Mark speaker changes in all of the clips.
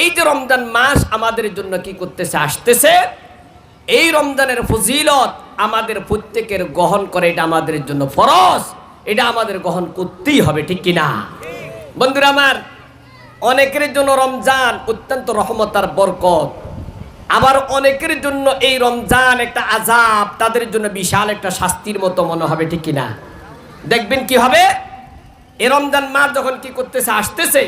Speaker 1: এই যে রমজান মাস আমাদের জন্য কি করতেছে, আসতেছে, এই রমজানের ফজিলত আমাদের প্রত্যেকের গ্রহণ করে, এটা আমাদের জন্য ফরজ, এটা আমাদের গ্রহণ করতেই হবে, ঠিক কিনা? বন্ধুরা আমার, অনেকের জন্য রমজান অত্যন্ত রহমত আর বরকত। আবার অনেকের জন্য এই রমজান একটা আজাব তাদের জন্য বিশাল একটা শাস্তির মতো মনে হবে, ঠিক কিনা? দেখবেন কি হবে? এই রমজান মাস যখন কি করতেছে, আসতেছে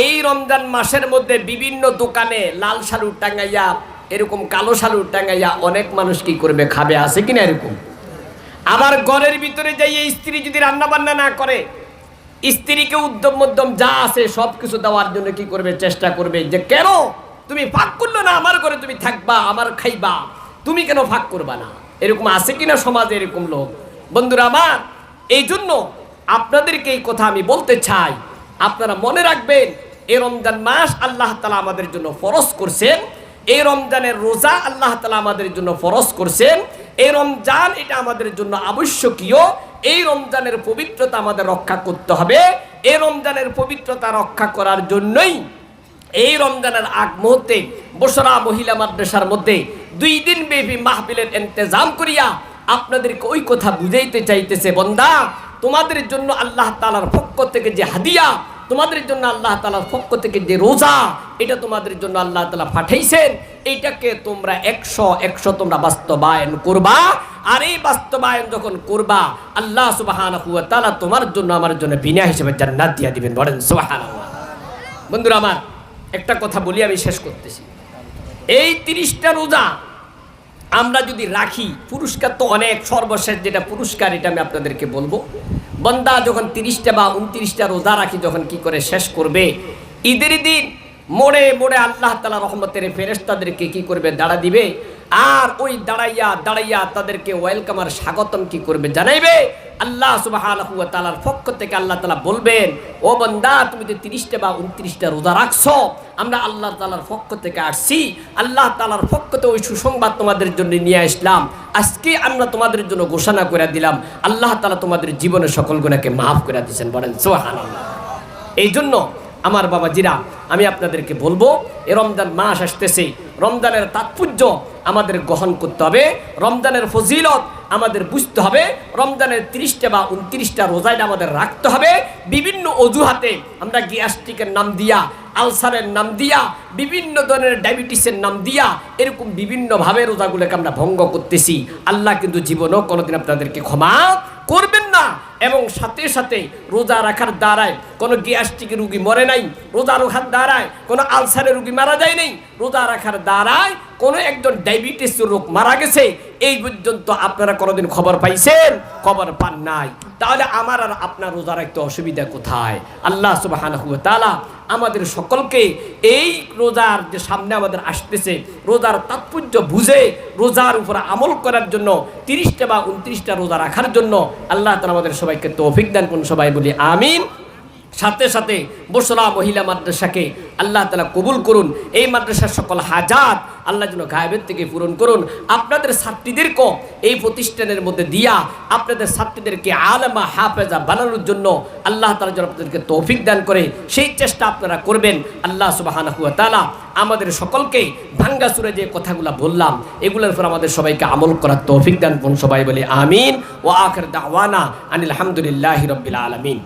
Speaker 1: এই রমজান মাসের মধ্যে বিভিন্ন দোকানে লাল শালু টাঙ্গাইয়া এরকম কালো শালু টাঙ্গাইয়া অনেক মানুষ কি করবে, খাবে, আছে কিনা এরকম? আবার ঘরের ভিতরে যাই স্ত্রী যদি রান্না বান্না না করে, স্ত্রীকে উদ্যম মধ্যম যা আছে সব কিছু দেওয়ার জন্য কি করবে, চেষ্টা করবে যে, কেন? তুমি ফাঁক করল না, আমার ঘরে তুমি থাকবা, আমার খাইবা। তুমি কেন ফাঁক করবা না? এরকম আছে কিনা সমাজে এরকম লোক? বন্ধুরা আমার এই জন্য আপনাদেরকে এই কথা আমি বলতে চাই। আপনারা মনে রাখবেন এই রমজান মাস আল্লাহ তালা আমাদের জন্য ফরজ করছেন। এই রমজানের রোজা আল্লাহ তালা আমাদের জন্য ফরজ করছেন। এই রমজান এটা আমাদের জন্য আবশ্যকীয়। এই রমজানের পবিত্রতা আমাদের রক্ষা করতে হবে। এই রমজানের পবিত্রতা রক্ষা করার জন্যই এই রমজানের আগ মুহূর্তে বসরা মহিলা মাদ্রাসার মধ্যে দুই দিন ব্যাপী মাহবিলের ইন্তজাম করিয়া আপনাদেরকে ওই কথা বুঝাইতে চাইতেছে, বন্দা, তোমাদের জন্য আল্লাহ তালার পক্ষ থেকে যে হাদিয়া তোমাদের জন্য আল্লাহ তালার পক্ষ থেকে যে রোজা, এটা তোমাদের জন্য আল্লাহ তালা পাঠাইছেন এইটাকে তোমরা একশো একশো তোমরা বাস্তবায়ন করবা। আর এই বাস্তবায়ন যখন করবা, আল্লাহ সুবাহান তালা তোমার জন্য, আমার জন্য বিনা হিসেবে জান্নাত দিয়া দিবেন, বলেন সুবাহান বন্ধুরা আমার, একটা কথা বলি, আমি শেষ করতেছি। এই তিরিশটা রোজা আমরা যদি রাখি, পুরস্কার তো অনেক, সর্বশেষ যেটা পুরস্কার, এটা আমি আপনাদেরকে বলব। বন্দা যখন তিরিশটা বা উনত্রিশটা রোজা রাখি, যখন কি করে শেষ করবে? ঈদের দিন মোড়ে মোড়ে আল্লাহ তালা রহমতের ফেরেস্তাদেরকে কি করবে? দাঁড়া দিবে। আর ওই দাঁড়াইয়া দাঁড়াইয়া তাদেরকে ওয়েলকাম আর স্বাগতম কি করবে? জানাইবে। আল্লাহ সুবাহ তালার পক্ষ থেকে আল্লাহ তালা বলবেন, ও বন্দা, তুমি তো তিরিশটা বা উনত্রিশটা রোজা রাখছো, আমরা আল্লাহ তালার পক্ষ থেকে আসছি। আল্লাহ তালার পক্ষ থেকে ওই সুসংবাদ তোমাদের জন্য নিয়ে আসলাম। আজকে আমরা তোমাদের জন্য ঘোষণা করে দিলাম, আল্লাহ তালা তোমাদের জীবনের সকল গুণাকে মাফ করে দিয়েছেন বলেন সোহান এই জন্য আমার বাবাজিরা, আমি আপনাদেরকে বলব, এ রমজান মাস আসতেছে, রমজানের তাৎপর্য আমাদের গ্রহণ করতে হবে, রমজানের ফজিলত আমাদের বুঝতে হবে, রমজানের তিরিশটা বা উনত্রিশটা রোজাইটা আমাদের রাখতে হবে, বিভিন্ন অজুহাতে আমরা গ্যাস্ট্রিকের নাম দিয়া আলসারের নাম দিয়া, বিভিন্ন ধরনের ডায়াবেটিসের নাম দিয়া, এরকম বিভিন্নভাবে রোজাগুলোকে আমরা ভঙ্গ করতেছি। আল্লাহ কিন্তু জীবনও কোনোদিন আপনাদেরকে ক্ষমা করবেন না। এবং সাথে সাথে রোজা রাখার দ্বারায় কোনো গ্যাস্ট্রিকের রুগী মরে নাই, রোজা রাখার দ্বারায় কোনো আলসারের রুগী মারা যায় নাই, রোজা রাখার দ্বারায় কোনো একজন ডায়াবেটিস রোগ মারা গেছে, এই পর্যন্ত আপনারা কোনোদিন খবর পাইছেন? খবর পান নাই। তাহলে আমার আর আপনার রোজা রাখতে অসুবিধা কোথায়? আল্লাহ সুবাহ আমাদের সকলকে এই রোজার যে সামনে আমাদের আসতেছে, রোজার তাৎপর্য বুঝে রোজার উপরে আমল করার জন্য, তিরিশটা বা উনত্রিশটা রোজা রাখার জন্য আল্লাহ তালা আমাদের সবাইকে তৌফিক দান করুন, সবাই বলি আমিন। সাথে সাথে বসরা মহিলা মাদ্রাসাকে আল্লাহ তালা কবুল করুন। এই মাদ্রাসার সকল হাজাত আল্লাহ যেন গায়েবের থেকে পূরণ করুন। আপনাদের ছাত্রীদেরকেও এই প্রতিষ্ঠানের মধ্যে দিয়া আপনাদের ছাত্রীদেরকে আলমা হাফেজা বানানোর জন্য আল্লাহ তালা যেন আপনাদেরকে তৌফিক দান করে। সেই চেষ্টা আপনারা করবেন। আল্লাহ সুবাহ তালা আমাদের সকলকে ভাঙ্গা সুরে যে কথাগুলো বললাম, এগুলোর উপর আমাদের সবাইকে আমল করার তৌফিক দান করুন সবাই বলে আমিন। ও আখের দাওয়ানা আনিল আলহামদুলিল্লাহ রবিল আলমিন।